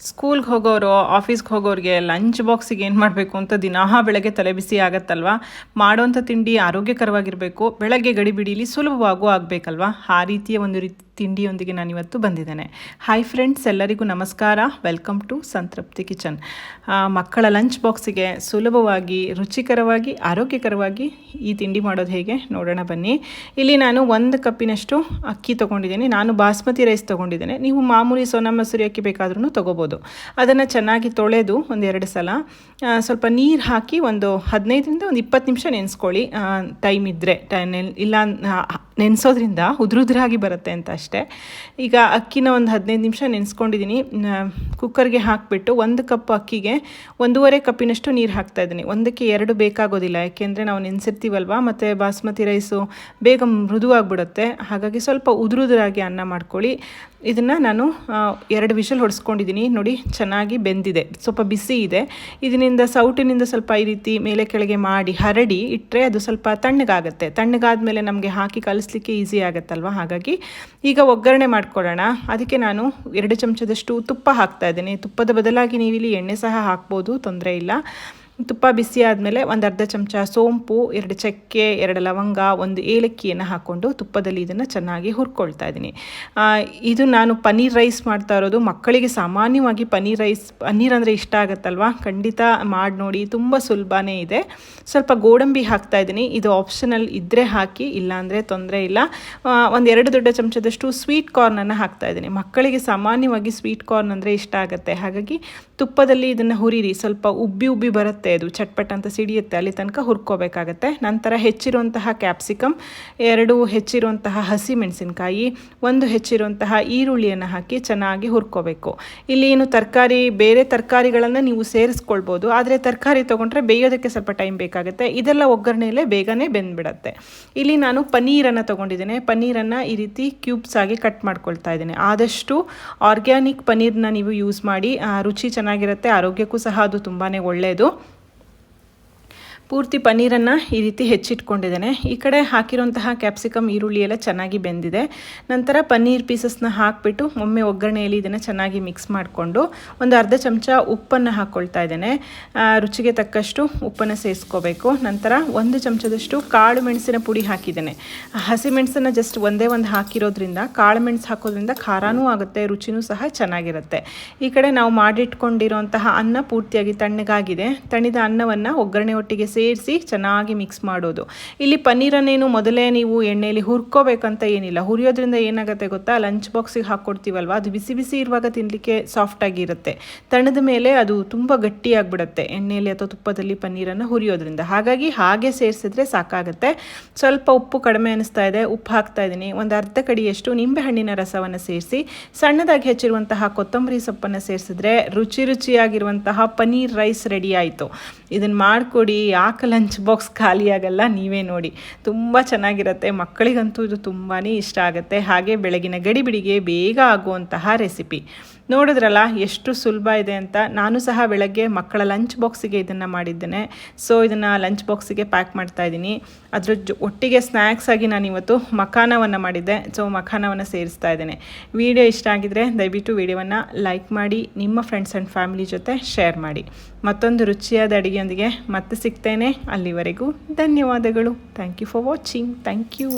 ಸ್ಕೂಲ್ಗೆ ಹೋಗೋರು, ಆಫೀಸ್ಗೆ ಹೋಗೋರಿಗೆ ಲಂಚ್ ಬಾಕ್ಸಿಗೆ ಏನು ಮಾಡಬೇಕು ಅಂತ ದಿನಾ ಬೆಳಗ್ಗೆ ತಲೆ ಬಿಸಿ ಆಗತ್ತಲ್ವ? ಮಾಡೋವಂಥ ತಿಂಡಿ ಆರೋಗ್ಯಕರವಾಗಿರಬೇಕು. ಬೆಳಗ್ಗೆ ಗಡಿಬಿಡಿಲಿ ಸುಲಭವಾಗೂ ಆಗಬೇಕಲ್ವಾ? ಆ ರೀತಿಯ ಒಂದು ರೀತಿ ತಿಂಡಿಯೊಂದಿಗೆ ನಾನು ಇವತ್ತು ಬಂದಿದ್ದೇನೆ. ಹಾಯ್ ಫ್ರೆಂಡ್ಸ್ ಎಲ್ಲರಿಗೂ ನಮಸ್ಕಾರ. Welcome to Santrupti kitchen. ಮಕ್ಕಳ ಲಂಚ್ ಬಾಕ್ಸಿಗೆ ಸುಲಭವಾಗಿ, ರುಚಿಕರವಾಗಿ, ಆರೋಗ್ಯಕರವಾಗಿ ಈ ತಿಂಡಿ ಮಾಡೋದು ಹೇಗೆ ನೋಡೋಣ ಬನ್ನಿ. ಇಲ್ಲಿ ನಾನು ಒಂದು ಕಪ್ಪಿನಷ್ಟು ಅಕ್ಕಿ ತೊಗೊಂಡಿದ್ದೀನಿ. ನಾನು ಬಾಸ್ಮತಿ ರೈಸ್ ತೊಗೊಂಡಿದ್ದೇನೆ. ನೀವು ಮಾಮೂಲಿ ಸೋನಾ ಮಸೂರಿ ಅಕ್ಕಿ ಬೇಕಾದ್ರೂ ತೊಗೋಬೋದು. ಅದನ್ನು ಚೆನ್ನಾಗಿ ತೊಳೆದು ಒಂದೆರಡು ಸಲ ಸ್ವಲ್ಪ ನೀರು ಹಾಕಿ ಒಂದು ಹದಿನೈದರಿಂದ ಒಂದು ಇಪ್ಪತ್ತು ನಿಮಿಷ ನೆನೆಸ್ಕೊಳ್ಳಿ. ಟೈಮ್ ಇದ್ದರೆ ಇಲ್ಲ ನೆನೆಸೋದ್ರಿಂದ ಉದುರುದ್ರಾಗಿ ಬರುತ್ತೆ ಅಂತ ಅಷ್ಟೇ. ಈಗ ಅಕ್ಕಿನ ಒಂದು ಹದಿನೈದು ನಿಮಿಷ ನೆನೆಸ್ಕೊಂಡಿದ್ದೀನಿ ಕುಕ್ಕರ್ಗೆ ಹಾಕಿಬಿಟ್ಟು ಒಂದು ಕಪ್ ಅಕ್ಕಿಗೆ ಒಂದೂವರೆ ಕಪ್ಪಿನಷ್ಟು ನೀರು ಹಾಕ್ತಾ ಇದ್ದೀನಿ. ಒಂದಕ್ಕೆ ಎರಡು ಬೇಕಾಗೋದಿಲ್ಲ, ಯಾಕೆಂದರೆ ನಾವು ನೆನೆಸಿರ್ತೀವಲ್ವ? ಮತ್ತು ಬಾಸ್ಮತಿ ರೈಸು ಬೇಗ ಮೃದುವಾಗ್ಬಿಡುತ್ತೆ. ಹಾಗಾಗಿ ಸ್ವಲ್ಪ ಉದುರುದುರಾಗಿ ಅನ್ನ ಮಾಡ್ಕೊಳ್ಳಿ. ಇದನ್ನು ನಾನು ಎರಡು ವಿಷಲ್ ಹೊಡೆಸ್ಕೊಂಡಿದ್ದೀನಿ ನೋಡಿ, ಚೆನ್ನಾಗಿ ಬೆಂದಿದೆ. ಸ್ವಲ್ಪ ಬಿಸಿ ಇದೆ. ಇದರಿಂದ, ಸೌಟಿನಿಂದ ಸ್ವಲ್ಪ ಈ ರೀತಿ ಮೇಲೆ ಕೆಳಗೆ ಮಾಡಿ ಹರಡಿ ಇಟ್ಟರೆ ಅದು ಸ್ವಲ್ಪ ತಣ್ಣಗಾಗುತ್ತೆ. ತಣ್ಣಗಾದ್ಮೇಲೆ ನಮಗೆ ಹಾಕಿ ಕಲಿಸ್ಲಿಕ್ಕೆ ಈಸಿ ಆಗುತ್ತಲ್ವ? ಹಾಗಾಗಿ ಈಗ ಒಗ್ಗರಣೆ ಮಾಡ್ಕೊಳ್ಳೋಣ. ಅದಕ್ಕೆ ನಾನು ಎರಡು ಚಮಚದಷ್ಟು ತುಪ್ಪ ಹಾಕ್ತಾ ಇದ್ದೀನಿ. ತುಪ್ಪದ ಬದಲಾಗಿ ನೀವಿಲ್ಲಿ ಎಣ್ಣೆ ಸಹ ಹಾಕ್ಬೋದು, ತೊಂದರೆ ಇಲ್ಲ. ತುಪ್ಪ ಬಿಸಿ ಆದಮೇಲೆ ಒಂದು ಅರ್ಧ ಚಮಚ ಸೋಂಪು, ಎರಡು ಚಕ್ಕೆ, ಎರಡು ಲವಂಗ, ಒಂದು ಏಲಕ್ಕಿಯನ್ನು ಹಾಕ್ಕೊಂಡು ತುಪ್ಪದಲ್ಲಿ ಇದನ್ನು ಚೆನ್ನಾಗಿ ಹುರ್ಕೊಳ್ತಾ ಇದ್ದೀನಿ ಇದು ನಾನು ಪನ್ನೀರ್ ರೈಸ್ ಮಾಡ್ತಾ ಇರೋದು. ಮಕ್ಕಳಿಗೆ ಸಾಮಾನ್ಯವಾಗಿ ಪನ್ನೀರ್ ರೈಸ್ ಪನ್ನೀರ್ ಅಂದರೆ ಇಷ್ಟ ಆಗುತ್ತಲ್ವಾ? ಖಂಡಿತ ಮಾಡಿ ನೋಡಿ. ತುಂಬ ಸುಲಭನೇ ಇದೆ. ಸ್ವಲ್ಪ ಗೋಡಂಬಿ ಹಾಕ್ತಾ ಇದ್ದೀನಿ ಇದು ಆಪ್ಷನಲ್ ಇದ್ದರೆ ಹಾಕಿ, ಇಲ್ಲಾಂದರೆ ತೊಂದರೆ ಇಲ್ಲ. ಒಂದು ಎರಡು ದೊಡ್ಡ ಚಮಚದಷ್ಟು ಸ್ವೀಟ್ ಕಾರ್ನನ್ನು ಹಾಕ್ತಾ ಇದ್ದೀನಿ ಮಕ್ಕಳಿಗೆ ಸಾಮಾನ್ಯವಾಗಿ ಸ್ವೀಟ್ ಕಾರ್ನ್ ಅಂದರೆ ಇಷ್ಟ ಆಗುತ್ತೆ. ಹಾಗಾಗಿ ತುಪ್ಪದಲ್ಲಿ ಇದನ್ನು ಹುರಿರಿ. ಸ್ವಲ್ಪ ಉಬ್ಬಿ ಉಬ್ಬಿ ಬರುತ್ತೆ. ಅದು ಚಟ್ಪಟ್ ಅಂತ ಸಿಡಿಯುತ್ತೆ, ಅಲ್ಲಿ ತನಕ ಹುರ್ಕೋಬೇಕಾಗತ್ತೆ. ನಂತರ ಹೆಚ್ಚಿರುವಂತಹ ಕ್ಯಾಪ್ಸಿಕಮ್ ಎರಡು ಹೆಚ್ಚಿರುವಂತಹ ಹಸಿ ಮೆಣಸಿನಕಾಯಿ ಒಂದು ಹೆಚ್ಚಿರುವಂತಹ ಈರುಳ್ಳಿಯನ್ನು ಹಾಕಿ ಚೆನ್ನಾಗಿ ಹುರ್ಕೋಬೇಕು. ಇಲ್ಲಿ ಏನು ತರಕಾರಿ, ಬೇರೆ ತರಕಾರಿಗಳನ್ನು ನೀವು ಸೇರಿಸ್ಕೊಳ್ಬೋದು, ಆದರೆ ತರಕಾರಿ ತೊಗೊಂಡ್ರೆ ಬೇಯೋದಕ್ಕೆ ಸ್ವಲ್ಪ ಟೈಮ್ ಬೇಕಾಗುತ್ತೆ. ಇದೆಲ್ಲ ಒಗ್ಗರಣೆಯಲ್ಲೇ ಬೇಗನೆ ಬೆಂದ್ಬಿಡತ್ತೆ. ಇಲ್ಲಿ ನಾನು ಪನ್ನೀರನ್ನು ತೊಗೊಂಡಿದ್ದೇನೆ. ಪನ್ನೀರನ್ನು ಈ ರೀತಿ ಕ್ಯೂಬ್ಸ್ ಆಗಿ ಕಟ್ ಮಾಡ್ಕೊಳ್ತಾ ಇದ್ದೀನಿ. ಆದಷ್ಟು ಆರ್ಗ್ಯಾನಿಕ್ ಪನ್ನೀರನ್ನ ನೀವು ಯೂಸ್ ಮಾಡಿ ರುಚಿ ಚೆನ್ನಾಗಿರುತ್ತೆ, ಆರೋಗ್ಯಕ್ಕೂ ಸಹ ಅದು ತುಂಬಾ ಒಳ್ಳೆಯದು ಪೂರ್ತಿ ಪನ್ನೀರನ್ನು ಈ ರೀತಿ ಹೆಚ್ಚಿಟ್ಕೊಂಡಿದ್ದೇನೆ. ಈ ಕಡೆ ಹಾಕಿರುವಂತಹ ಕ್ಯಾಪ್ಸಿಕಮ್ ಈರುಳ್ಳಿ ಎಲ್ಲ ಚೆನ್ನಾಗಿ ಬೆಂದಿದೆ. ನಂತರ ಪನ್ನೀರ್ ಪೀಸಸ್ನ ಹಾಕಿಬಿಟ್ಟು ಒಮ್ಮೆ ಒಗ್ಗರಣೆಯಲ್ಲಿ ಇದನ್ನು ಚೆನ್ನಾಗಿ ಮಿಕ್ಸ್ ಮಾಡಿಕೊಂಡು ಒಂದು ಅರ್ಧ ಚಮಚ ಉಪ್ಪನ್ನು ಹಾಕ್ಕೊಳ್ತಾ ಇದ್ದೇನೆ. ರುಚಿಗೆ ತಕ್ಕಷ್ಟು ಉಪ್ಪನ್ನು ಸೇರಿಸ್ಕೋಬೇಕು. ನಂತರ ಒಂದು ಚಮಚದಷ್ಟು ಕಾಳು ಮೆಣಸಿನ ಪುಡಿ ಹಾಕಿದ್ದೇನೆ. ಹಸಿ ಮೆಣಸನ್ನು ಜಸ್ಟ್ ಒಂದೇ ಒಂದು ಹಾಕಿರೋದ್ರಿಂದ, ಕಾಳು ಮೆಣಸು ಹಾಕೋದ್ರಿಂದ ಖಾರನೂ ಆಗುತ್ತೆ, ರುಚಿನೂ ಸಹ ಚೆನ್ನಾಗಿರುತ್ತೆ. ಈ ಕಡೆ ನಾವು ಮಾಡಿಟ್ಕೊಂಡಿರುವಂತಹ ಅನ್ನ ಪೂರ್ತಿಯಾಗಿ ತಣ್ಣಗಾಗಿದೆ. ತಣಿದ ಅನ್ನವನ್ನು ಒಗ್ಗರಣೆ ಒಟ್ಟಿಗೆ ಸೇರಿಸಿ ಚೆನ್ನಾಗಿ ಮಿಕ್ಸ್ ಮಾಡೋದು. ಇಲ್ಲಿ ಪನ್ನೀರನ್ನೇನು ಮೊದಲೇ ನೀವು ಎಣ್ಣೆಯಲ್ಲಿ ಹುರ್ಕೋಬೇಕಂತ ಏನಿಲ್ಲ. ಹುರಿಯೋದ್ರಿಂದ ಏನಾಗುತ್ತೆ ಗೊತ್ತಾ? ಲಂಚ್ ಬಾಕ್ಸಿಗೆ ಹಾಕ್ಕೊಡ್ತೀವಲ್ವ ಅದು ಬಿಸಿ ಬಿಸಿ ಇರುವಾಗ ತಿನ್ನಲಿಕ್ಕೆ ಸಾಫ್ಟಾಗಿರುತ್ತೆ ತಣ್ಣದ ಮೇಲೆ ಅದು ತುಂಬ ಗಟ್ಟಿಯಾಗ್ಬಿಡುತ್ತೆ ಎಣ್ಣೆಯಲ್ಲಿ ಅಥವಾ ತುಪ್ಪದಲ್ಲಿ ಪನ್ನೀರನ್ನು ಹುರಿಯೋದ್ರಿಂದ. ಹಾಗಾಗಿ ಹಾಗೆ ಸೇರಿಸಿದ್ರೆ ಸಾಕಾಗುತ್ತೆ. ಸ್ವಲ್ಪ ಉಪ್ಪು ಕಡಿಮೆ ಅನಿಸ್ತಾ ಇದೆ. ಉಪ್ಪು ಹಾಕ್ತಾ ಇದ್ದೀನಿ. ಒಂದು ಅರ್ಧ ಕಡಿಯಷ್ಟು ನಿಂಬೆಹಣ್ಣಿನ ರಸವನ್ನು ಸೇರಿಸಿ, ಸಣ್ಣದಾಗಿ ಹೆಚ್ಚಿರುವಂತಹ ಕೊತ್ತಂಬರಿ ಸೊಪ್ಪನ್ನು ಸೇರಿಸಿದ್ರೆ ರುಚಿ ರುಚಿಯಾಗಿರುವಂತಹ ಪನ್ನೀರ್ ರೈಸ್ ರೆಡಿ ಆಯಿತು. ಇದನ್ನು ಮಾಡಿಕೊಡಿ. ಯಾಕೆ ಲಂಚ್ ಬಾಕ್ಸ್ ಖಾಲಿ ಆಗಲ್ಲ, ನೀವೇ ನೋಡಿ. ತುಂಬ ಚೆನ್ನಾಗಿರುತ್ತೆ. ಮಕ್ಕಳಿಗಂತೂ ಇದು ತುಂಬಾ ಇಷ್ಟ ಆಗುತ್ತೆ. ಹಾಗೆ ಬೆಳಗಿನ ಗಡಿಬಿಡಿಗೆ ಬೇಗ ಆಗುವಂತಹ ರೆಸಿಪಿ ನೋಡಿದ್ರಲ್ಲ, ಎಷ್ಟು ಸುಲಭ ಇದೆ ಅಂತ. ನಾನು ಸಹ ಬೆಳಗ್ಗೆ ಮಕ್ಕಳ ಲಂಚ್ ಬಾಕ್ಸಿಗೆ ಇದನ್ನು ಮಾಡಿದ್ದೇನೆ. ಸೊ ಇದನ್ನು ಲಂಚ್ ಬಾಕ್ಸಿಗೆ ಪ್ಯಾಕ್ ಮಾಡ್ತಾ ಇದ್ದೀನಿ. ಅದ್ರ ಜೊ, ಒಟ್ಟಿಗೆ ಸ್ನ್ಯಾಕ್ಸ್ ಆಗಿ ನಾನು ಇವತ್ತು ಮಖಾನವನ್ನು ಮಾಡಿದ್ದೆ. ಸೊ ಮಖಾನವನ್ನು ಸೇರಿಸ್ತಾ ಇದ್ದೇನೆ. ವಿಡಿಯೋ ಇಷ್ಟ ಆಗಿದರೆ ದಯವಿಟ್ಟು ವಿಡಿಯೋವನ್ನು ಲೈಕ್ ಮಾಡಿ, ನಿಮ್ಮ ಫ್ರೆಂಡ್ಸ್ ಆ್ಯಂಡ್ ಫ್ಯಾಮಿಲಿ ಜೊತೆ ಶೇರ್ ಮಾಡಿ. ಮತ್ತೊಂದು ರುಚಿಯಾದ ಅಡುಗೆಯೊಂದಿಗೆ ಮತ್ತೆ ಸಿಗ್ತೇನೆ. ಅಲ್ಲಿವರೆಗೂ ಧನ್ಯವಾದಗಳು. Thank you for watching thank you